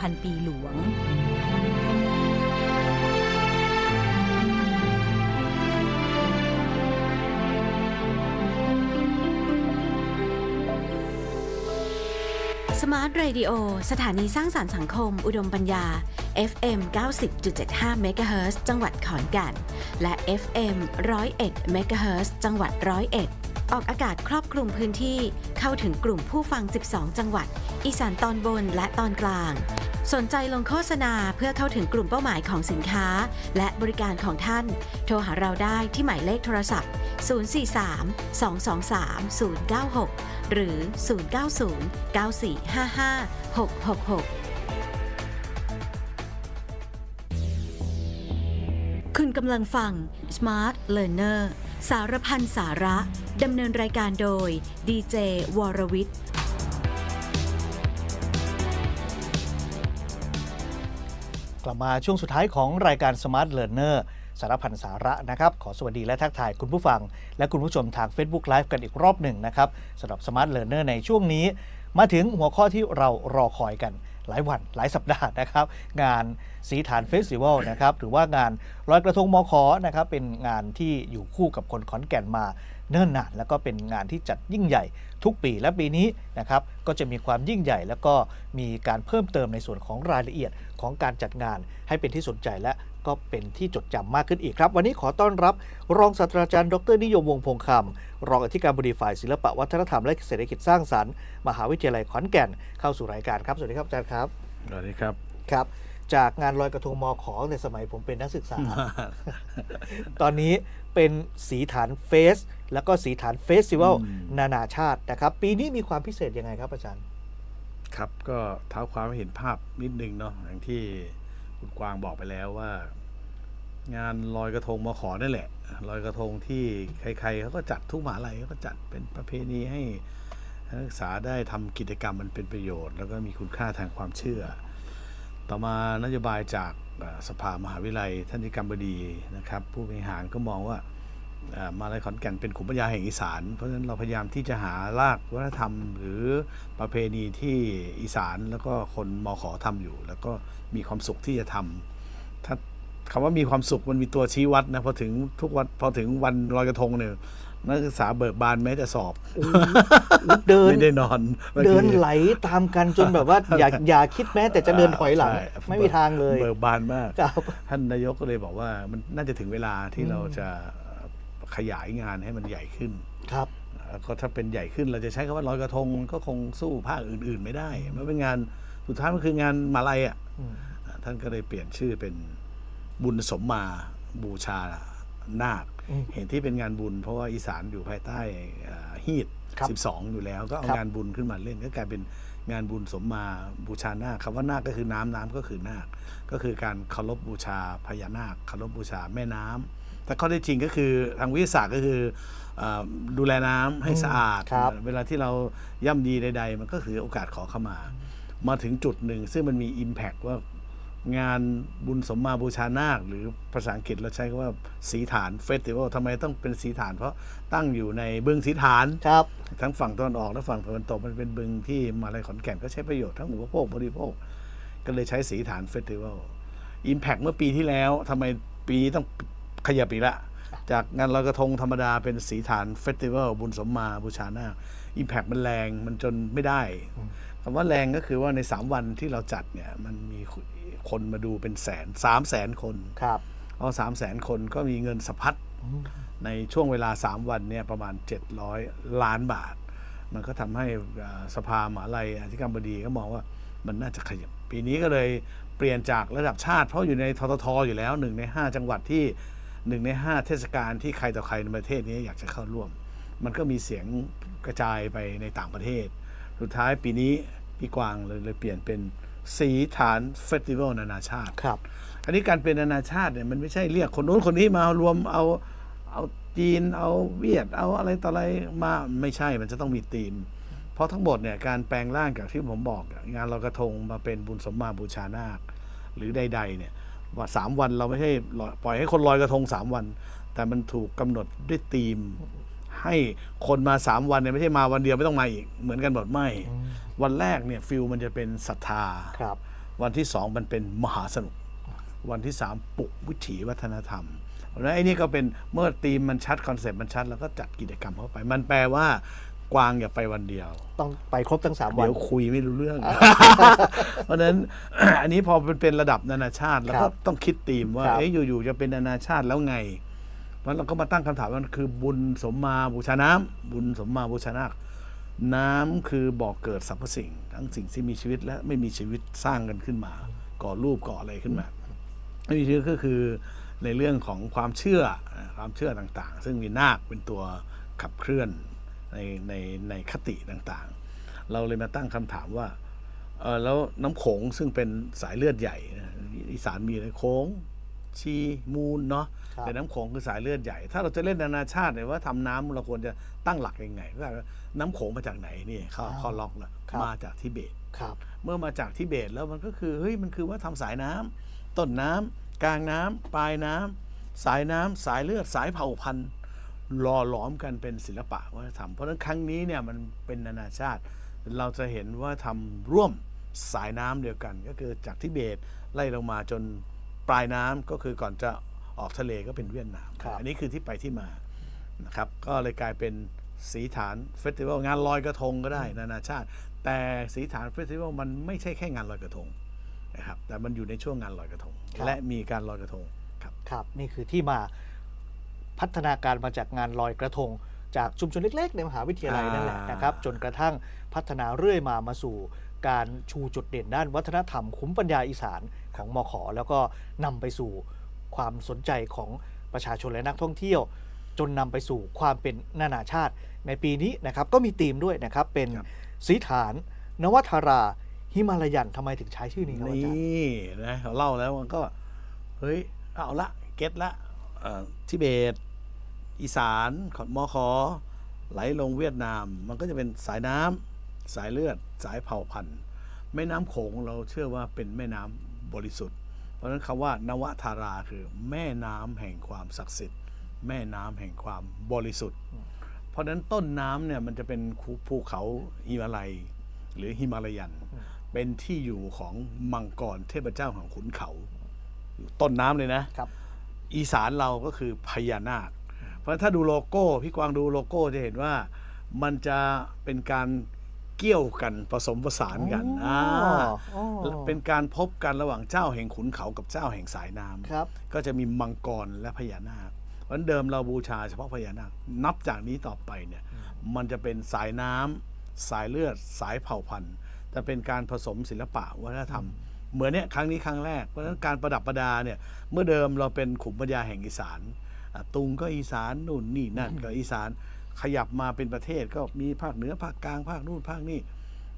พันปีหลวง สมาร์ทเรดิโอสถานีสร้างสารรค์สังคม อุดมปัญญา FM 90.75 MHz จังหวัดขอนแก่น และ FM 101 MHz จังหวัดร้อยเอ็ดออกอากาศครอบคลุมพื้นที่เข้าถึงกลุ่มผู้ฟัง 12 จังหวัด อีสานตอนบนและตอนกลาง สนใจลงโฆษณาเพื่อเข้าถึงกลุ่มเป้าหมายของสินค้า และบริการของท่าน โทรหาเราได้ที่หมายเลขโทรศัพท์ 043 223 096 หรือ 090 9455 666 คุณกำลังฟัง Smart Learner สารพันสาระ ดำเนินรายการโดยดีเจวรวิทย์ กลับมาช่วงสุดท้ายของรายการ Smart Learner สารพันสาระนะครับ ขอสวัสดีและทักทายคุณผู้ฟัง และคุณผู้ชมทาง Facebook Live กันอีกรอบหนึ่งนะครับสำหรับ Smart Learner ในช่วงนี้ มาถึงหัวข้อที่เรารอคอยกันหลายวันหลายสัปดาห์นะครับ งานสีฐานเฟสติวัลนะครับ หรือว่างานลอยกระทงมอคอนะครับเป็นงานที่อยู่คู่กับคนขอนแก่นมา เนิ่นนานแล้วก็เป็นงานที่จัดยิ่งใหญ่ทุกปีและปีนี้นะครับก็จะมีความยิ่งใหญ่ แล้วก็มีการเพิ่มเติมในส่วนของรายละเอียดของการจัดงานให้เป็นที่สนใจและก็เป็นที่จดจำมากขึ้นอีกครับ วันนี้ขอต้อนรับ รองศาสตราจารย์ดรนิยมวงศ์พงคำรองอธิการบดีฝ่ายศิลปะวัฒนธรรมและเศรษฐกิจสร้างสรรค์มหาวิทยาลัยขอนแก่นเข้าสู่รายการครับสวัสดีครับอาจารย์ครับสวัสดีครับครับ จากงานลอยกระทงมอขอในสมัยผมเป็นนักศึกษา ตอนนี้เป็นสีฐานเฟส แล้วก็สีฐานเฟสติวัลอืมนานาชาตินะครับ ปีนี้มีความพิเศษยังไงครับอาจารย์ ครับก็เท้าความให้เห็นภาพนิดนึงเนาะอย่างที่คุณกวางบอกไปแล้วว่า งานลอยกระทงมาขอนั่นแหละลอยกระทงที่ใครๆเขาก็จัดทุกมหาลัยเขาก็จัดเป็นประเพณีให้นักศึกษาได้ทำกิจกรรมมันเป็นประโยชน์ แล้วก็มีคุณค่าทางความเชื่อ ต่อมานโยบายจากสภามหาวิทยาลัยท่านธิการบดีนะครับ ผู้บริหารก็มองว่ามาลัยขอนแก่นเป็นขุมปัญญาแห่งอีสาน เพราะฉะนั้นเราพยายามที่จะหารากวัฒนธรรม หรือประเพณีที่อีสานแล้วก็คนมอขอทำอยู่ แล้วก็มีความสุขที่จะทำถ้าคำว่ามีความสุขมันมีตัวชี้วัดนะพอถึงทุกวันพอถึงวันลอยกระทงเนี่ย นักศึกษาเบิกบานแม้แต่สอบ เดินไม่ได้นอน เดินไหลตามกันจนแบบว่าอย่าอย่าคิดแม้แต่จะเดินถอยหลังใช่ไม่มีทางเลย เบิกบานมากครับท่านนายกก็เลยบอกว่ามันน่าจะถึงเวลาที่เราจะขยายงานให้มันใหญ่ขึ้นครับแล้วก็ถ้าเป็นใหญ่ขึ้นเราจะใช้คำว่าลอยกระทงก็คงสู้ภาคอื่น ๆ ไม่ได้มันเป็นงานสุดท้ายมันคืองานมาลัยอะอืมอ่าท่านก็เลยเปลี่ยนชื่อเป็นบุญสมมาบูชานาคอืม เห็นที่เป็นงานบุญ เพราะว่าอีสานอยู่ภายใต้อ่าฮีดครับ12 อยู่แล้ว ก็เอาครับงานบุญขึ้นมาเล่นก็กลายเป็นงานบุญสมมาบูชานาคคำว่านาคก็คือน้ำน้ำก็คือนาค ก็คือการเคารพบูชาพญานาคเคารพบูชาแม่น้ำแต่ข้อเท็จจริงก็คือทางวิทยาศาสตร์ก็คือเอ่อดูแลน้ำให้สะอาดครับเวลาที่เราย่ำดีใด ๆ มันก็คือโอกาสขอเข้ามา มาถึงจุดหนึ่ง ซึ่งมันมี Impact ว่า งานบุญสมมาบูชานาค หรือภาษาอังกฤษเราใช้คำว่าสีฐานเฟสติวัลทำไมต้องเป็นสีฐาน เพราะตั้งอยู่ในบึงสีฐาน ครับ ทั้งฝั่งตะวันออกและฝั่งตะวันตกมันเป็นบึงที่มาลัยขอนแก่นก็ใช้ประโยชน์ทั้งอุปโภคบริโภค ก็เลยใช้สีฐานเฟสติวัลอิมแพกเมื่อปีที่แล้วทำไมปีนี้ต้องขยับอีกละจากงานลอยกระทงธรรมดาเป็นสีฐานเฟสติวัลบุญสมมาบูชานาคอิมแพกมันแรงมันจนไม่ได้คำว่าแรงก็คือว่าใน 3 วันที่เราจัดเนี่ยมันมี คนมาดูเป็นแสนสามแสนคนครับเอาสามแสนคนก็มีเงินสะพัดในช่วงเวลา 3 วันเนี่ยประมาณ 700 ล้านบาท มันก็ทำให้อ่าสภามหาลัยอธิการบดีก็มองว่ามันน่าจะขยับ ปีนี้ก็เลยเปลี่ยนจากระดับชาติ เพราะอยู่ในทททอยู่แล้วหนึ่งใน 5 จังหวัดที่หนึ่งใน 5 เทศกาลที่ใครต่อใครในประเทศนี้อยากจะเข้าร่วม มันก็มีเสียงกระจายไปในต่างประเทศ สุดท้ายปีนี้พี่กวางเลยเลยเปลี่ยนเป็น สีฐานเฟสติวัลนานาชาติ ครับ อันนี้การเป็นนานาชาติเนี่ยมันไม่ใช่เรียกคนโน้นคนนี้มารวมเอาเอาจีนเอาเวียดเอาอะไรต่ออะไรมาไม่ใช่มันจะต้องมีธีม เพราะทั้งหมดเนี่ยการแปลงร่างจากที่ผมบอกอะงานลอยกระทงมาเป็นบุญสมมาบูชานาค หรือใด ๆ เนี่ยว่าสามวันเราไม่ใช่ลอยปล่อยให้คนลอยกระทงสามวัน แต่มันถูกกำหนดด้วยธีม ให้คนมาสามวันเนี่ยไม่ใช่มาวันเดียวไม่ต้องมาอีกเหมือนกันหมดไม่ วันแรกเนี่ยฟิลมันจะเป็นศรัทธา ครับ วันที่สองมันเป็นมหาสนุก วันที่สามปลุกวิถีวัฒนธรรมเพราะฉะนั้นไอ้นี่ก็เป็นเมื่อธีมมันชัดคอนเซ็ปต์มันชัด แล้วก็จัดกิจกรรมเข้าไป มันแปลว่ากวางอย่าไปวันเดียว ต้องไปครบทั้ง3วัน เดี๋ยวคุยไม่รู้เรื่อง เพราะฉะนั้น อันนี้พอมันเป็นระดับนานาชาติแล้วคก็รับต้องคิดธีมว่าครับเอ๊ะอยู่ๆจะเป็นนานาชาติแล้วไง เพราะเราก็มาตั้งคำถามว่ามันคือบุญสมมาบูชาน้ำบุญสมมาบูชานาคน้ำคือบอกเกิดสรรพสิ่ง ทั้งสิ่งที่มีชีวิตและไม่มีชีวิตสร้างกันขึ้นมา ก่อรูปก่ออะไรขึ้นมาไม่มีชีวิตก็คือในเรื่องของความเชื่อความเชื่อต่างๆ ซึ่งมีนาคเป็นตัวขับเคลื่อนในในในคติต่างๆ เราเลยมาตั้งคำถามว่าเออแล้วน้ำโขงซึ่งเป็นสายเลือดใหญ่นะอีสานมีอะไรโขง ชีมูลเนาะครับ แต่น้ำโขงคือสายเลือดใหญ่ ถ้าเราจะเล่นนานาชาติเนี่ยว่าทำน้ำเราควรจะตั้งหลักยังไงว่าน้ำโขงมาจากไหนนี่ข้อข้อล็อกละมาจากทิเบต ครับ เมื่อมาจากทิเบตแล้วมันก็คือเฮ้ยมันคือว่าทำสายน้ำต้นน้ำกลางน้ำปลายน้ำสายน้ำสายเลือดสายเผ่าพันธุ์หล่อหลอมกันเป็นศิลปะวัฒนธรรมเพราะฉะนั้นครั้งนี้เนี่ยมันเป็นนานาชาติ เราจะเห็นว่าทำร่วมสายน้ำเดียวกัน ก็คือจากทิเบตไล่ลงมาจน ปลายน้ำก็คือก่อนจะออกทะเลก็เป็นเวียดนามครับอันนี้คือที่ไปที่มานะครับก็เลยกลายเป็นสีฐานเฟสติวัลงานลอยกระทงก็ได้นานาชาติ แต่สีฐานเฟสติวัลมันไม่ใช่แค่งานลอยกระทงนะครับแต่มันอยู่ในช่วงงานลอยกระทงครับและมีการลอยกระทงครับครับนี่คือที่มาพัฒนาการมาจากงานลอยกระทง จากชุมชนเล็ก ๆ ในมหาวิทยาลัยอ่านั่นั่นแหละนะครับจนกระทั่งพัฒนาเรื่อยมามาสู่ การชูจุดเด่นด้านวัฒนธรรมคุ้มปัญญาอีสานของมขแล้วก็นำไปสู่ความสนใจของประชาชนและนักท่องเที่ยว จนนำไปสู่ความเป็นนานาชาติ ในปีนี้นะครับก็มีธีมด้วยนะครับเป็นครับสีฐาน นวัทาราหิมาลายันทำไมถึงใช้ชื่อนี้ครับอาจารย์นี่นะเขาเล่าแล้วมันก็เฮ้ยเอาละเก็ตละเอ่อทิเบต อีสานขอนมอคอไหลลงเวียดนาม มันก็จะเป็นสายน้ำ สายเลือด สายเผ่าพันธุ์ แม่น้ำโขงเราเชื่อว่าเป็นแม่น้ำบริสุทธิ์ เพราะฉะนั้นคำว่านวธาราคือแม่น้ำแห่งความศักดิ์สิทธิ์ แม่น้ำแห่งความบริสุทธิ์ เพราะฉะนั้นต้นน้ำเนี่ยมันจะเป็นภูเขาหิมาลัย หรือหิมาลายัน เป็นที่อยู่ของมังกรเทพเจ้าของขุนเขาอยู่ต้นน้ำเลยนะครับอีสานเราก็คือพญานาค เพราะถ้าดูโลโก้ พี่กวางดูโลโก้จะเห็นว่ามันจะเป็นการ เกี่ยวกันผสมผสานกันอ๋ออ๋อ เป็นการพบกันระหว่างเจ้าแห่งขุนเขากับเจ้าแห่งสายน้ำ ครับ ก็จะมีมังกรและพญานาคเพราะฉะนั้นเดิมเราบูชาเฉพาะพญานาค นับจากนี้ต่อไปเนี่ย มันจะเป็นสายน้ำสายเลือด สายเผ่าพันธุ์จะเป็นการผสมศิลปะวัฒนธรรม เหมือนเนี่ยครั้งนี้ครั้งแรก เพราะฉะนั้นการประดับประดาเนี่ย เมื่อเดิมเราเป็นขุมปัญญาแห่งอีสานอะตุงก็อีสานนู่นนี่นั่นก็อีสาน ขยับมาเป็นประเทศก็มีภาคเหนือภาคกลางภาคนู่นภาคนี่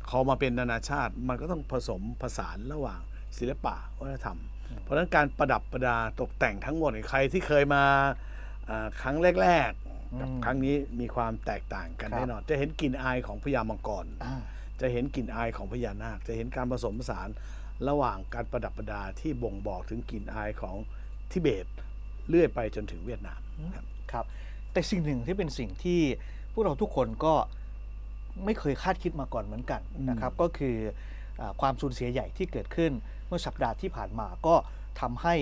พอมาเป็นนานาชาติมันก็ต้องผสมผสานระหว่างศิลปะวัฒนธรรม เพราะฉะนั้นการประดับประดาตกแต่งทั้งหมดเนี่ยใครที่เคยมาอ่าครั้งแรกๆกับอืมครั้งนี้มีความแตกต่างกันครับแน่นอนจะเห็นกลิ่นอายของพญามังกรอ่าจะเห็นกลิ่นอายของพญานาค จะเห็นการผสมผสานระหว่างการประดับประดาที่บ่งบอกถึงกลิ่นอายของทิเบตเลื่อยไปจนถึงเวียดนามครับครับ แต่สิ่งหนึ่งที่เป็นสิ่งที่พวกเราทุกคนก็ไม่เคยคาดคิดมาก่อนเหมือนกันอืมนะครับ ก็คืออาความสูญเสียใหญ่ที่เกิดขึ้นเมื่อสัปดาห์ที่ผ่านมาก็ทำให้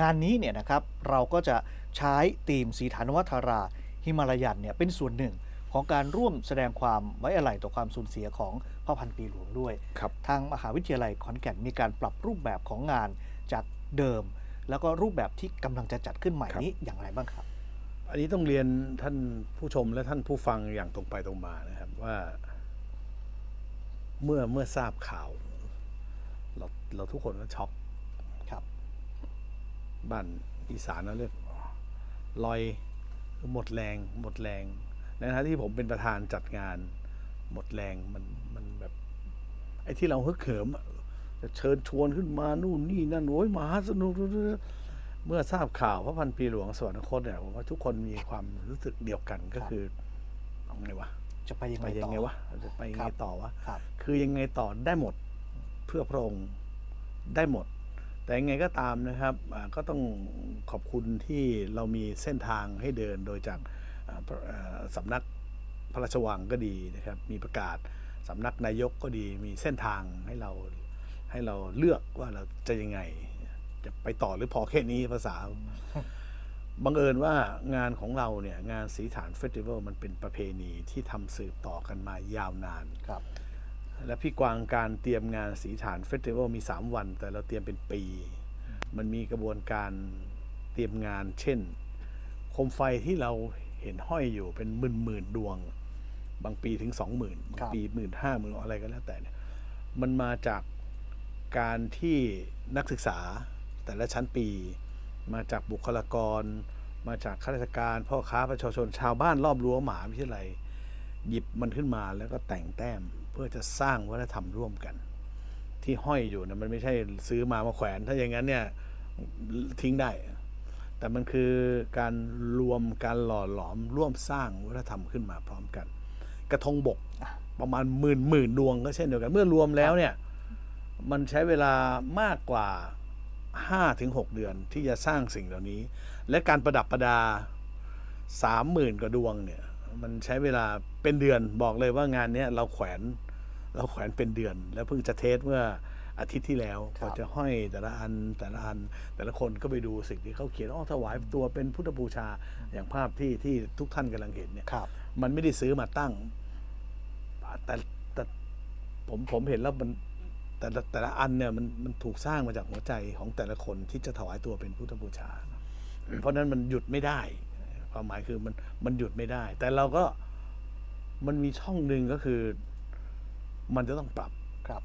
งานนี้เนี่ยนะครับเราก็จะใช้ธีมสีฐานวัฒราหิมาลายันเนี่ยเป็นส่วนหนึ่งของการร่วมแสดงความไว้อาลัยต่อความสูญเสียของพ่อพันปีหลวงด้วยครับทางมหาวิทยาลัยขอนแก่นมีการปรับรูปแบบของงานจากเดิม แล้วก็รูปแบบที่กำลังจะจัดขึ้นใหม่ครับนี้อย่างไรบ้างครับ อันนี้ต้องเรียนท่านผู้ชมและท่านผู้ฟังอย่างตรงไปตรงมานะครับว่า เมื่อเมื่อทราบข่าว เราเราทุกคนก็ช็อกครับ บ้านอีสานเราเรียกลอยหมดแรง หมดแรงในฐานะที่ผมเป็นประธานจัดงาน หมดแรงมันมันแบบ ไอ้ที่เราฮึกเหิมอะจะเชิญชวนขึ้นมานู่นนี่นั่นโอ้ยมหาสนุก เมื่อทราบข่าวพระพันปีหลวงสวรรคตเนี่ยผมว่าทุกคนมีความรู้สึกเดียวกันก็คือเอาไงวะจะไปยังไปไงยัต่งอไงวะเราจะไปยังคไงรับต่อวะ ครับ คือยังไงต่อได้หมดเพื่อพระองค์ได้หมด แต่ยังไงก็ตามนะครับอ่าก็ต้องขอบคุณที่เรามีเส้นทางให้เดินโดยจากอ่าพระอ่าสำนักพระราชวังก็ดีนะครับ มีประกาศสำนักนายกก็ดีมีเส้นทางให้เราให้เราเลือกว่าเราจะยังไง จะไปต่อหรือพอแค่นี้ภาษา บังเอิญว่างานของเราเนี่ย งานสีฐานเฟสติวัลมันเป็นประเพณีที่ทำสืบต่อกันมายาวนาน ครับ และพี่กวางการเตรียมงานสีฐานเฟสติวัลมี 3 วัน แต่เราเตรียมเป็นปี มันมีกระบวนการเตรียมงาน เช่น โคมไฟที่เราเห็นห้อยอยู่เป็นหมื่นหมื่นๆดวง บางปีถึงสองหมื่นบางปีหมื่นห้าหมื่นอะไรก็แล้วแต่เนี่ยมันมาจากการที่นักศึกษา แต่ละชั้นปี มาจากบุคลากร มาจากข้าราชการ พ่อค้าประชาชนชาวบ้านรอบรั้วหมหาวิทยาลัย หยิบมันขึ้นมาแล้วก็แต่งแต้มเพื่อจะสร้างวัฒนธรรมร่วมกัน ที่ห้อยอยู่นะมันไม่ใช่ซื้อมามาแขวน ถ้าอย่างนั้นเนี่ยทิ้งได้ แต่มันคือการรวมการหล่อหลอมร่วมสร้างวัฒนธรรมขึ้นมาพร้อมกัน กระทงบกประมาณหมื่นหมื่นดวงก็เช่นเดียวกัน เมื่อรวมแล้วเนี่ย มันใช้เวลามากกว่า 5-6ถึง6เดือนที่จะสร้างสิ่งเหล่านี้ และการประดับประดาสามหมื่นกว่าดวงเนี่ย มันใช้เวลาเป็นเดือนบอกเลยว่างานเนี้ยเราแขวน เราแขวนเป็นเดือน แล้วเพิ่งจะเทสเมื่ออาทิตย์ที่แล้วครับก็จะห้อยแต่ละอันแต่ละอัน แต่ละคนก็ไปดูสิ่งที่เขาเขียนอ๋อถวายตัวเป็นพุทธบูชาอย่างภาพที่ที่ทุกท่านกำลังเห็นเนี่ยครับมันไม่ได้ซื้อมาตั้งแต่แต่ผมผมเห็นแล้วมัน แต่ละแต่ละอันเนี่ยมันมันถูกสร้างมาจากหัวใจของแต่ละคนที่จะถวายตัวเป็นพุทธบูชา เพราะฉะนั้นมันหยุดไม่ได้ ความหมายคือมันมันหยุดไม่ได้ แต่เราก็มันมีช่องหนึ่งก็คือ มันจะต้องปรับครับ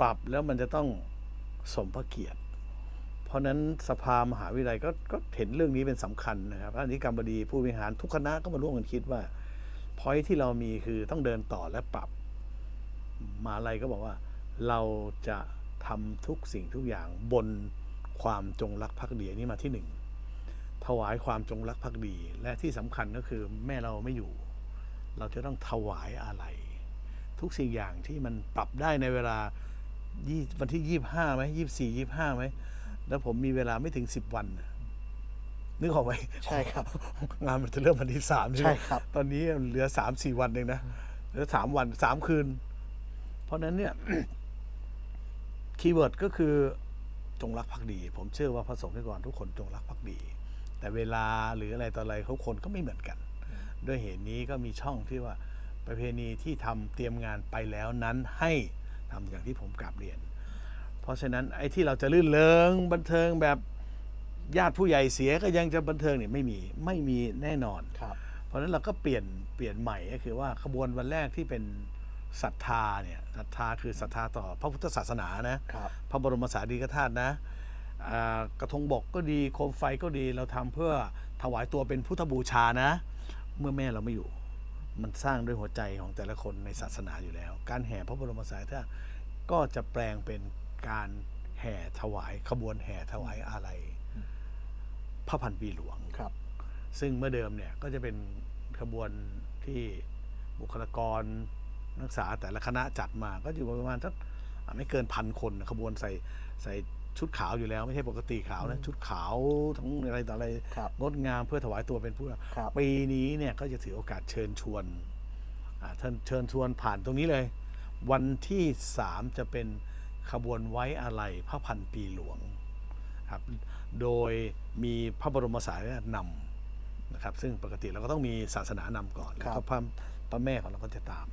ปรับแล้วมันจะต้องสมพระเกียรติ เพราะฉะนั้นสภามหาวิทยาลัยก็ก็เห็นเรื่องนี้เป็นสำคัญนะครับอันนี้กรรมบดีผู้บริหารทุกคณะก็มาร่วมกันคิดว่าพอยที่เรามีคือต้องเดินต่อและปรับมหาลัยก็บอกว่า เราจะทำทุกสิ่งทุกอย่างบนความจงรักภักดีอันนี้มาที่หนึ่งถวายความจงรักภักดี และที่สำคัญก็คือแม่เราไม่อยู่ เราจะต้องถวายอะไร ทุกสิ่งอย่างที่มันปรับได้ในเวลายี่วันที่ยี่ห้าไหมยี่สี่ยี่ห้าไหมแล้วผมมีเวลาไม่ถึงสิบวันน่ะนึกออกไหมใช่ครับ งานมันจะเริ่มวันที่สามใช่ไหมใช่ครับ ตอนนี้เหลือสามสี่วันเองนะเหลือสามวันสามคืน เพราะฉะนั้นเนี่ย คีย์เวิร์ดก็คือจงรักภักดี ผมเชื่อว่าพระสงฆ์นิกรทุกคนจงรักภักดี แต่เวลาหรืออะไรต่ออะไรเขาคนก็ไม่เหมือนกัน ด้วยเหตุนี้ก็มีช่องที่ว่าประเพณีที่ทำเตรียมงานไปแล้วนั้นให้ทำอย่างที่ผมกราบเรียน เพราะฉะนั้นไอ้ที่เราจะลื่นเริงบันเทิงแบบญาติผู้ใหญ่เสียก็ยังจะบันเทิงเนี่ยไม่มีไม่มีแน่นอนครับเพราะฉะนั้นเราก็เปลี่ยนเปลี่ยนใหม่ก็คือว่าขบวนวันแรกที่เป็น ศรัทธาเนี่ยศรัทธาคือศรัทธาต่อพระพุทธศาสนานะ ครับพระบรมสารีริกธาตุนะอ่ากระทงบกก็ดีโคมไฟก็ดีเราทำเพื่อถวายตัวเป็นพุทธบูชานะ เมื่อแม่เราไม่อยู่ มันสร้างด้วยหัวใจของแต่ละคนในศาสนาอยู่แล้ว การแห่พระบรมสารีริกธาตุก็จะแปลงเป็นการแห่ถวายขบวนแห่ถวายอาลัยพระพันปีหลวง ครับ ซึ่งเมื่อเดิมเนี่ยก็จะเป็นขบวนที่บุคลากร นักศึกษาแต่ละคณะจัดมาก็อยู่ประมาณสักอะไม่เกินพันคนนะขบวนใส่ใส่ชุดขาวอยู่แล้วไม่ใช่ปกติขาวนะชุดขาวทั้งอะไรต่ออะไรครับงดงามเพื่อถวายตัวเป็นผู้ครับ ปีนี้เนี่ยก็จะถือโอกาสเชิญชวนอ่าท่านเชิญชวนผ่านตรงนี้เลย วันที่สามจะเป็นขบวนไว้อาลัยพระพันปีหลวงครับโดยมีพระบรมสารีริกธาตุนำนะครับซึ่งปกติเราก็ต้องมีศาสนานำก่อน แล้วครัก็บ พระพระแม่ของเราก็จะตาม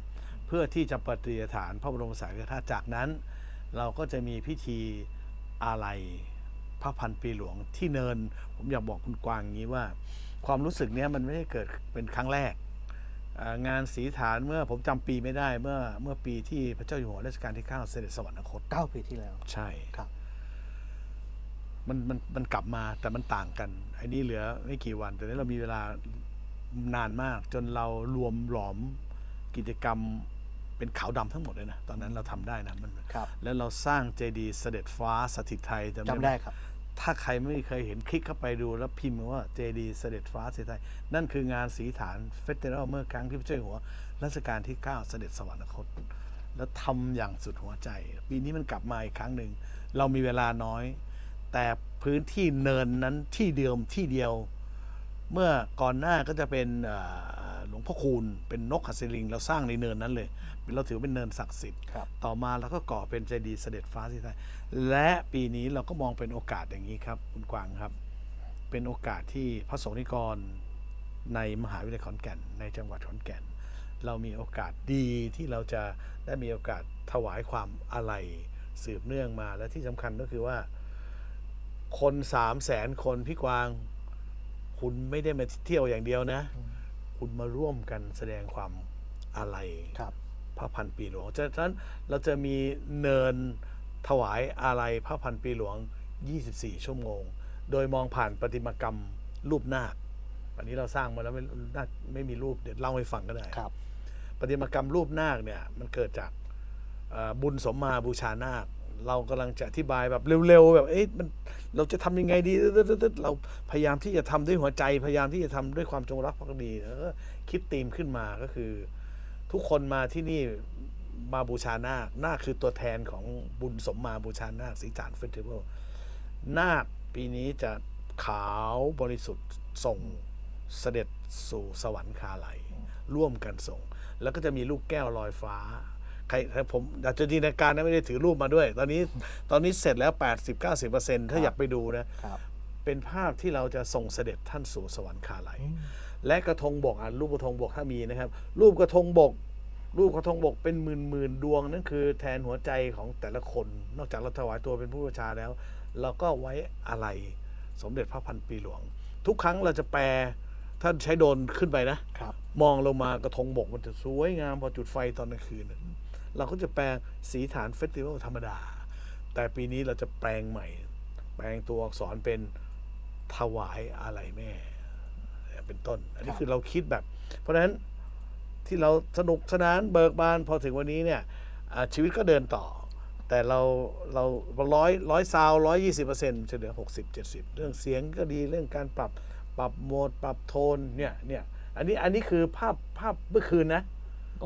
เพื่อที่จะปฏิฐานพระบรมสารีริกธาตุจากนั้น เราก็จะมีพิธีอาลัยพระพันปีหลวงที่เนิน ผมอยากบอกคุณกวางอย่างนี้ว่า ความรู้สึกเนี้ยมันไม่ได้เกิดเป็นครั้งแรกอ่างานสีฐานเมื่อผมจำปีไม่ได้เมื่อเมื่อปีที่พระเจ้าอยู่หัวรัชกาลที่9เสด็จสวรรคตเก้าปีที่แล้ว ใช่ครับมันมันมันกลับมาแต่มันต่างกันไอ้นี่เหลือไม่กี่วัน แต่นี้เรามีเวลานานมาก จนเรารวมหลอมกิจกรรม เป็นขาวดำทั้งหมดเลยนะตอนนั้นเราทำได้นะมันครับแล้วเราสร้างเจดีย์เสด็จฟ้าสถิตไทยจำจำได้ได้ไหมครับ ถ้าใครไม่เคยเห็นคลิกเข้าไปดูแล้วพิมพ์ว่าเจดีเสด็จฟ้าเสด็จไทย นั่นคืองานสีฐานเฟสติวัลเมื่อครั้งที่พระเจ้าอยู่หัวรัชกาลที่ 9 เสด็จสวรรคต แล้วทำอย่างสุดหัวใจ ปีนี้มันกลับมาอีกครั้งหนึ่งเรามีเวลาน้อย แต่พื้นที่เนินนั้นที่เดิมที่เดียว เมื่อก่อนหน้าก็จะเป็นเอ่อหลวงลวงพ่อคูณเป็นนกหัสดิลิง เราสร้างในเนินนั้นเลย เป็นเราถือเป็นเนินศักดิ์สิทธิ์ครับต่อมาเราก็ก่อเป็นเจดีย์เสด็จฟ้าที่ไทยและปีนี้เราก็มองเป็นโอกาสอย่างนี้ครับ คุณกวางครับ เป็นโอกาสที่พระสงฆ์นิกรในมหาวิทยาลัยขอนแก่น ในจังหวัดขอนแก่น เรามีโอกาสดีที่เราจะได้มีโอกาสถวายความอาลัยสืบเนื่องมา และที่สำคัญก็คือว่า คนสามแสนคนพี่กวาง คุณไม่ได้มาเที่ยวอย่างเดียวนะ คุณมาร่วมกันแสดงความอาลัยครับ พระพันปีหลวงฉะนั้นเราจะมีเนินถวายอาลัยพระพันปีหลวง 24 ชั่วโมง โดยมองผ่านประติมากรรมรูปนาคอันนี้เราสร้างมาแล้วไม่น่าไม่มีรูปเดี๋ยวเล่าให้ฟังก็ได้ครับประติมากรรมรูปนาคเนี่ยมันเกิดจากเอ่อบุญสมมาบูชานาค เรากำลังจะอธิบายแบบเร็วๆแบบเอ๊ะมันเราจะทำยังไงดีตึ๊ดๆๆเราพยายามที่จะทำด้วยหัวใจ พยายามที่จะทำด้วยความจงรักภักดีแล้วก็คิดธีมขึ้นมาก็คือ ทุกคนมาที่นี่มาบูชานาค นาคคือตัวแทนของบุญสมมาบูชานาคสีจานเฟสติวัลนาคปีนี้จะขาวบริสุทธิ์ส่งเสด็จสู่สวรรคาลัยร่วมกันส่ง แล้วก็จะมีลูกแก้วลอยฟ้าใครถ้าผมอาจจะจินตนาการนะไม่ได้ถือรูปมาด้วย ตอนนี้ตอนนี้เสร็จแล้ว 80-90%ถ้าอยากไปดูนะครับเป็นภาพที่เราจะส่งเสด็จท่านสู่สวรรคาลัย และกระทงบกอะรูปกระทงบกถ้ามีนะครับ รูปกระทงบก รูปกระทงบกเป็นหมื่นหมื่นๆดวงนั่นคือแทนหัวใจของแต่ละคน นอกจากเราถวายตัวเป็นผู้บูชาแล้ว เราก็ไว้อะไรสมเด็จพระพันปีหลวง ทุกครั้งเราจะแปลท่านใช้โดรนขึ้นไปนะครับมองลงมากระทงบกมันจะสวยงามพอจุดไฟตอนกลางคืนน่ะเราก็จะแปลงสีฐานเฟสติวัลธรรมดา แต่ปีนี้เราจะแปลงใหม่ แปลงตัวอักษรเป็นถวายอะไรแม่ เนี่ยเป็นต้น อันนี้ครับคือเราคิดแบบ เพราะฉะนั้นที่เราสนุกสนานเบิกบานพอถึงวันนี้เนี่ยอ่าชีวิตก็เดินต่อ แต่เราเราร้อยร้อยซาวร้อยยี่สิบเปอร์เซ็นต์จะเหลือหกสิบเจ็ดสิบเรื่องเสียงก็ดีเรื่องการปรับปรับโหมดปรับโทนเนี่ยเนี่ยอันนี้อันนี้คือภาพภาพเมื่อคืนนะ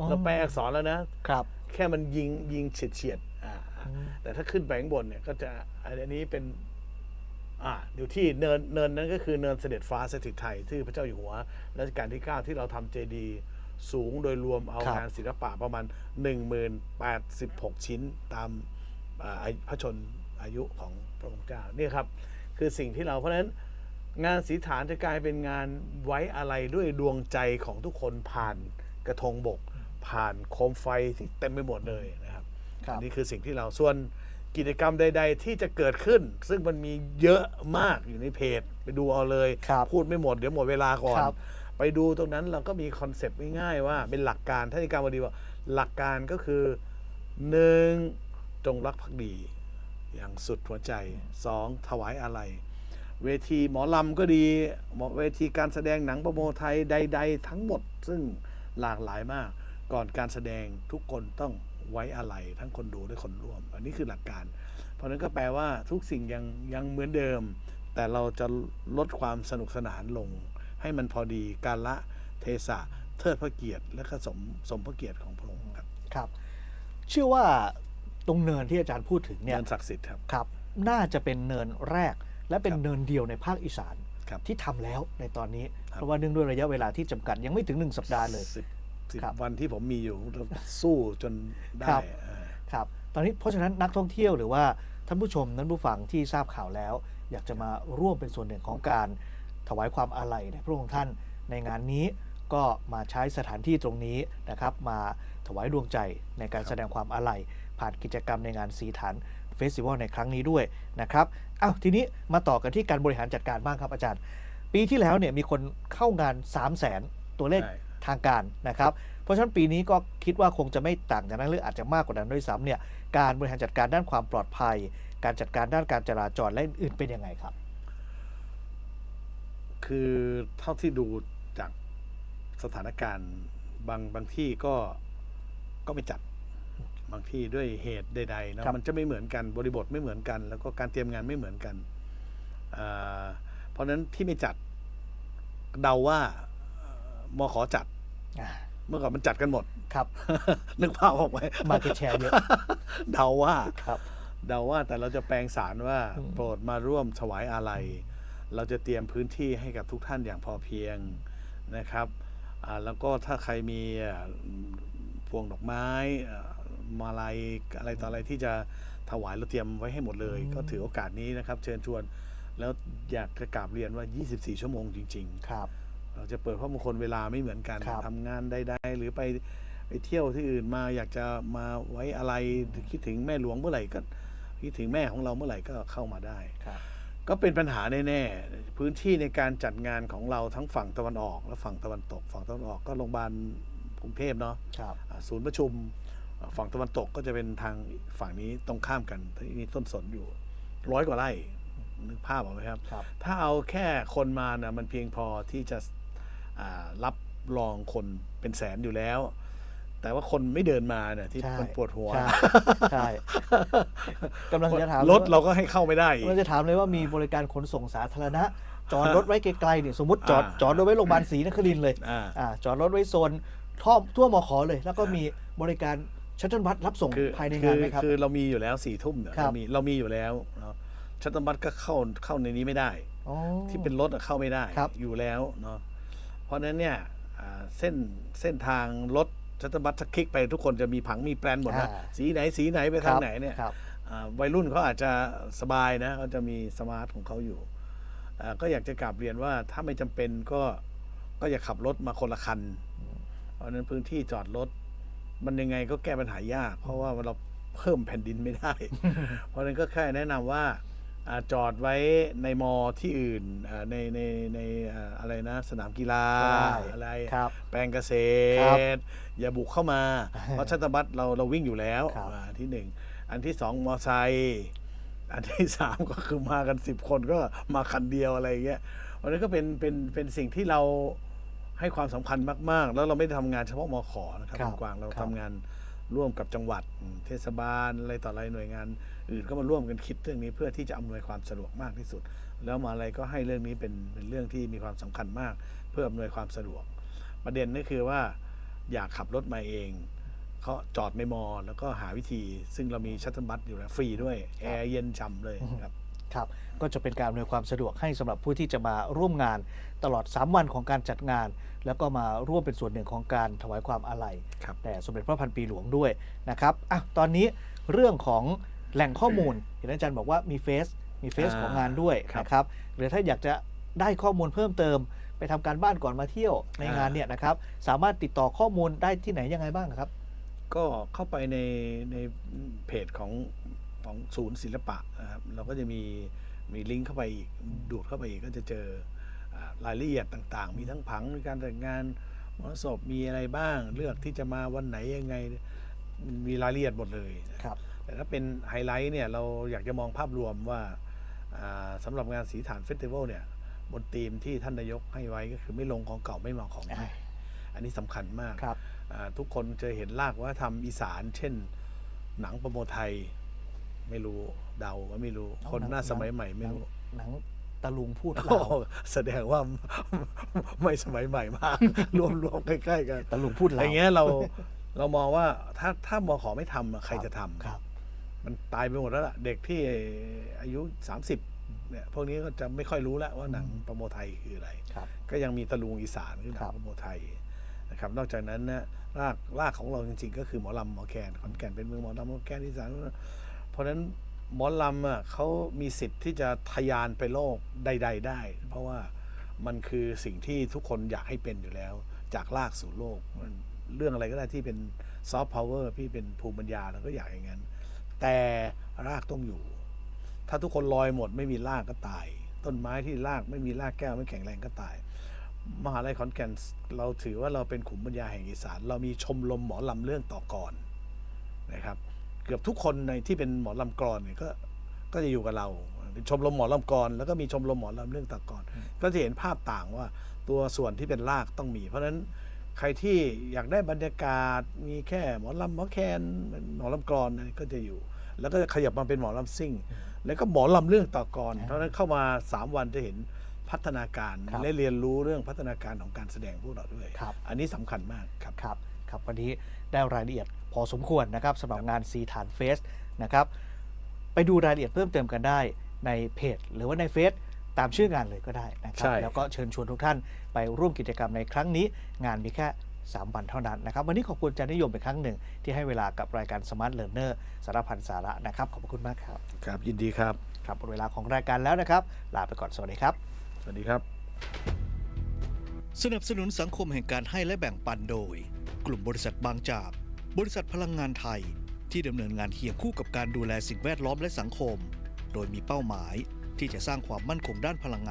เราแปลอักษรแล้วนะครับ แค่มันยิงยิงเฉียดเฉียดๆอ่าแต่ถ้าขึ้นไปข้างบนเนี่ยก็จะอันนี้เป็น อ่าอยู่ที่เนินเนินนั้นก็คือเนินเสด็จฟ้าสถิตไทยที่พระเจ้าอยู่หัวรัชกาลที่ 9 ที่เราทำเจดีย์สูงโดยรวมเอาครับ งานศิลปะประมาณ 1086 ชิ้นตามอ่าพระชนอายุของพระองค์เจ้านี่ครับ คือสิ่งที่เราเพราะฉะนั้น งานสีฐานจะกลายเป็นงานไว้อะไรด้วยดวงใจของทุกคนผ่านกระทงบก ผ่านโคมไฟที่เต็มไปหมดเลยนะครับ ครับ อันนี้คือสิ่งที่เราส่วน กิจกรรมใด ๆ ที่จะเกิดขึ้น ซึ่งมันมีเยอะมากอยู่ในเพจ ไปดูเอาเลย ครับพูดไม่หมดเดี๋ยวหมดเวลาก่อน ครับ ไปดูตรงนั้นเราก็มีคอนเซปต์ง่ายๆว่าเป็นหลักการท่านอาจารย์บดีว่าหลักการก็คือหนึ่งจงรักภักดี อย่างสุดหัวใจสองถวายอะไร เวทีหมอลำก็ดีหมอเวทีการแสดงหนังประโมไทยใด ๆ ทั้งหมด ซึ่งหลากหลายมาก ก่อนการแสดงทุกคนต้อง ไว้อะไรทั้งคนดูและคนร่วม อันนี้คือหลักการ เพราะฉะนั้นก็แปลว่าทุกสิ่งยังยังเหมือนเดิม แต่เราจะลดความสนุกสนานลง ให้มันพอดีการละเทศะเทิดพระเกียรติ และก็สมสมพระเกียรติของพระองค์ครับครับ เชื่อว่าตรงเนินที่อาจารย์พูดถึงเนี่ยงานศักดิ์สิทธิ์ครับครับ น่าจะเป็นเนินแรก และเป็นครับเนินเดียวในภาคอีสานครับที่ทำแล้วในตอนนี้ครับเพราะว่าเนื่องด้วยระยะเวลาที่จำกัดยังไม่ถึงหนึ่งสัปดาห์เลย สิบสิบครับวันที่ผมมีอยู่เราสู้จนได้ครับ อ่า ครับตอนนี้เพราะฉะนั้นนักท่องเที่ยวหรือว่าท่านผู้ชมท่านผู้ฟังที่ทราบข่าวแล้ว อยากจะมาร่วมเป็นส่วนหนึ่งของการถวายความอาลัยในพระองค์ท่านในงานนี้ก็มาใช้สถานที่ตรงนี้นะครับ มาถวายดวงใจในการแสดงความอาลัย ผ่านกิจกรรมในงานสีฐานเฟสติวัลในครั้งนี้ด้วยนะครับอ้าวทีนี้มาต่อกันที่การบริหารจัดการบ้างครับอาจารย์ ปีที่แล้วเนี่ยมีคนเข้างาน 3 0 0แสนตัวเลขใช่ ทางการนะครับ เพราะฉะนั้นปีนี้ก็คิดว่าคงจะไม่ต่างจากนั้นหรืออาจจะมากกว่านั้นด้วยซ้ำเนี่ยการบริหารจัดการด้านความปลอดภัย การจัดการด้านการจราจรและอื่นๆเป็นยังไงครับ คือเท่าที่ดูจากสถานการณ์บางบางที่ก็ก็ไม่จัดบางที่ด้วยเหตุใดๆนะครับมันจะไม่เหมือนกันบริบทไม่เหมือนกัน แล้วก็การเตรียมงานไม่เหมือนกันอ่าเพราะฉะนั้นที่ไม่จัดเดาว่า เอ่อมขอจัด อ่า เมื่อก่อนมันจัดกันหมด ครับ นึกภาพออกไหม Market share เยอะ เดาว่า ครับ เดาว่าแต่เราจะแปลงสารว่าอืม โปรดมาร่วมถวายอาลัย เราจะเตรียมพื้นที่ให้กับทุกท่านอย่างพอเพียงนะครับอ่าแล้วก็ถ้าใครมีอ่าพวงดอกไม้อ่ามาลัยอะไรต่ออะไรที่จะถวายเราเตรียมไว้ให้หมดเลย ก็ถือโอกาสนี้นะครับ เชิญชวน แล้วอยากจะกราบเรียนว่า 24 ชั่วโมงจริงๆครับ เราจะเปิดเพราะบางคนเวลาไม่เหมือนกันครับ ทำงานใดๆหรือไปไปเที่ยวที่อื่นมาอยากจะมาไว้อะไรคิดถึงแม่หลวงเมื่อไหร่ก็คิดถึงแม่ของเราเมื่อไหร่ก็เข้ามาได้ ครับ ก็เป็นปัญหาแน่ๆ พื้นที่ในการจัดงานของเราทั้งฝั่งตะวันออก และฝั่งตะวันตก ฝั่งตะวันออกก็โรงพยาบาลกรุงเทพเนาะครับ อ่าศูนย์ประชุมอ่าฝั่งตะวันตกก็จะเป็นทางฝั่งนี้ตรงข้ามกันที่มีต้นสนอยู่ร้อยกว่าไร่นึกภาพออกไหมครับ ครับ ถ้าเอาแค่คนมานะมันเพียงพอที่จะอ่า รับรองคนเป็นแสนอยู่แล้ว แต่ว่าคนไม่เดินมาเนี่ยที่ใช่มันปวดหัวใช่ใช่กำลังจะถามรถเราก็ให้เข้าไม่ได้อีกกำลังจะถามเลยว่ามีบริการขนส่งสาธารณะ จอดรถไว้ไกลๆเนี่ยสมมติจอดอ่าจอดรถไว้โรงพยาบาลศรีนครินทร์เลยอ่าอ่าจอดรถไว้โซนท่อทั่วมอขอเลย แล้วก็มีบริการชัตเทิลบัสรับส่งคือภายในคืงานอไหมครับคือเรามีอยู่แล้วสี่ทุ่มเนี่ยครับเรามีเรามีอยู่แล้วเนาะชัตเตอร์บัสก็เข้าเข้าในนี้ไม่ได้อ๋อที่เป็นรถอะเข้าไม่ได้ครับอยู่แล้วเนาะเพ ราะฉะนั้นเนี่ยอ่าเส้นเส้นทางรถชัตเตอร์บัสถ้าคลิกไปทุกคนจะมีผังมีแปลนหมดนะอ่าสีไหนสีไหนไปทางไหนเนี่ยครับอ่าวัยรุ่นเขาอาจจะสบายนะเขาจะมีสมาร์ทของเขาอยู่อ่าก็อยากจะกลับเรียนว่าถ้าไม่จำเป็นก็ก็อย่าขับรถมาคนละคัน เพราะฉะนั้นพื้นที่จอดรถมันยังไงก็แก้ปัญหายาก เพราะว่าเราเพิ่มแผ่นดินไม่ได้ เพราะฉะนั้นก็แค่แนะนำว่าอา จอดไว้ในมอที่อื่นอ่าในในในอ่าอะไรนะ สนามกีฬาได้อะไรครับแปลงเกษครับตร อย่าบุกเข้ามา เพราะชัตเตอร์บัสเราเราวิ่งอยู่แล้วครับอ่าที่หนึ่งอันที่สองมอไซค์อันที่สามก็คือมากันสิบคนก็มาคันเดียวอะไรอย่างเงี้ยเพราะฉะนั้นก็เป็นเป็นเป็นสิ่งที่เราให้ความสำคัญมาก ๆ แล้วเราไม่ได้ทำงานเฉพาะมอขอนะครับครับคุณกวางเราครับทำงานร่วมกับจังหวัดอืมเทศบาลอะไรต่ออะไรหน่วยงาน อื่นก็มาร่วมกันคิดเรื่องนี้เพื่อที่จะอำนวยความสะดวกมากที่สุด แล้วมหาอะไรก็ให้เรื่องนี้เป็นเป็นเรื่องที่มีความสำคัญมาก เพื่ออำนวยความสะดวก ประเด็นก็คือว่าอยากขับรถมาเองเขาจอดในมอ แล้วก็หาวิธี ซึ่งเรามีชัตเตอร์บัสอยู่แล้วฟรีด้วยแอร์เย็นฉ่ำเลยครับครับก็จะเป็นการอำนวยความสะดวกให้สำหรับผู้ที่จะมาร่วมงานตลอด 3 วันของการจัดงาน แล้วก็มาร่วมเป็นส่วนหนึ่งของการถวายความอาลัยครับแด่สมเด็จพระพันปีหลวงด้วยนะครับอะตอนนี้เรื่องของ แหล่งข้อมูลเห็นอาจารย์บอกว่ามีเฟซมีเฟซอ่าของงานด้วยครับนะครับหรือถ้าอยากจะได้ข้อมูลเพิ่มเติม ไปทำการบ้านก่อนมาเที่ยวในงานเนี่ยนะครับสามารถติดต่อข้อมูลได้ที่ไหนยังไงบ้างครับ ก็เข้าไปในในเพจของของศูนย์ศิลปะนะครับเราก็จะมีมีลิงก์เข้าไปอีกดูดเข้าไปอีกก็จะเจออ่ารายละเอียดต่างๆ มีทั้งผังมีการจัดงานมหรสพมีอะไรบ้าง เลือกที่จะมาวันไหนยังไง มีรายละเอียดหมดเลยครับ แต่ถ้าเป็นไฮไลท์เนี่ยเราอยากจะมองภาพรวมว่าอ่าสำหรับงานสีฐานเฟสติวัลเนี่ยบนธีมที่ท่านนายกให้ไว้ก็คือไม่ลงของเก่าไม่มาของใหม่อันนี้สำคัญมากครับอ่าทุกคนจะเห็นลากว่าทำอีสาน เช่น หนังโปรโมไทยไม่รู้เดาว่าไม่รู้เอาคนหนังหน้าหนังสมัยใหม่ไม่รู้หนังตะลุงพูดโอ้เราโหแสดงว่าไม่สมัยใหม่มาก รวมรวมใกล้ๆกันตะลุงพูดอเราย่างเงี้ยเราเรามองว่าถ้าถ้ามอขอไม่ทำอะใครจะทำครับ มันตายไปหมดแล้วล่ะ เด็กที่อายุ 30เนี่ยพวกนี้ก็จะไม่ค่อยรู้แล้วว่าหนังโปรโมไทยคืออะไร ครับ ก็ยังมีตะลุงอีสานคือหนัครังบโปรโมไทยนะครับ นอกจากนั้นนะรากรากของเราจริงๆ ก็คือหมอลำหมอแคนขอนแก่นเป็นเมืองหมอลำหมอแคนอีสาน เพราะฉะนั้นหมอลำอะเขามีสิทธิ์ที่จะทะยานไปโลกใด ๆ ได้ เพราะว่ามันคือสิ่งที่ทุกคนอยากให้เป็นอยู่แล้ว จากรากสู่โลกมันเรื่องอะไรก็ได้ที่เป็นซอฟต์พาวเวอร์พี่เป็นภูมิปัญญาเราก็อยากอย่างนั้น แต่รากต้องอยู่ ถ้าทุกคนลอยหมดไม่มีรากก็ตาย ต้นไม้ที่รากไม่มีรากแก้วไม่แข็งแรงก็ตาย มหาลัยขอนแก่นเราถือว่าเราเป็นขุมปัญญาแห่งอีสาน เรามีชมรมหมอลำเรื่องต่อกรนะครับ เกือบทุกคนในที่เป็นหมอลำกรอนเนี่ยก็ก็จะอยู่กับเราเป็นชมรมหมอลำกรแล้วก็มีชมรมหมอลำเรื่องต่อกรก็จะเห็นภาพต่างว่าตัวส่วนที่เป็นรากต้องมี เพราะฉะนั้นใครที่อยากได้บรรยากาศมีแค่หมอลำหมอแคนหมอลำกรอนเนี่ยก็จะอยู่ แล้วก็ขยับมาเป็นหมอลำซิ่ง แล้วก็หมอลำเรื่องต่อกรเพราะฉะนั้นเข้ามา 3 วันจะเห็นพัฒนาการครับและเรียนรู้เรื่องพัฒนาการของการแสดงพวกเราด้วย ครับ อันนี้สำคัญมากครับ ครับครับวันนี้ได้รายละเอียดพอสมควรนะครับสำหรับงานซีฐานเฟสนะครับไปดูรายละเอียดเพิ่มเติมกันได้ในเพจ หรือว่าในเฟซตามชื่องานเลยก็ได้นะครับใช่ แล้วก็เชิญชวนทุกท่านไปร่วมกิจกรรมในครั้งนี้ งานมีแค่ 3 วันเท่านั้นนะครับวันนี้ขอบคุณอาจารย์นิยมเป็นครั้งหนึ่ง ที่ให้เวลากับรายการ Smart Learner สารพันสาระนะครับ ขอบพระคุณมากครับ ครับ ยินดีครับ ครับหมดเวลาของรายการแล้วนะครับ ลาไปก่อนสวัสดีครับ สวัสดีครับ สนับสนุนสังคมแห่งการให้และแบ่งปันโดย กลุ่มบริษัทบางจาก บริษัทพลังงานไทย ที่ดำเนินงานเคียงคู่กับการดูแลสิ่งแวดล้อมและสังคม โดยมีเป้าหมายที่จะสร้างความมั่นคงด้านพลังงาน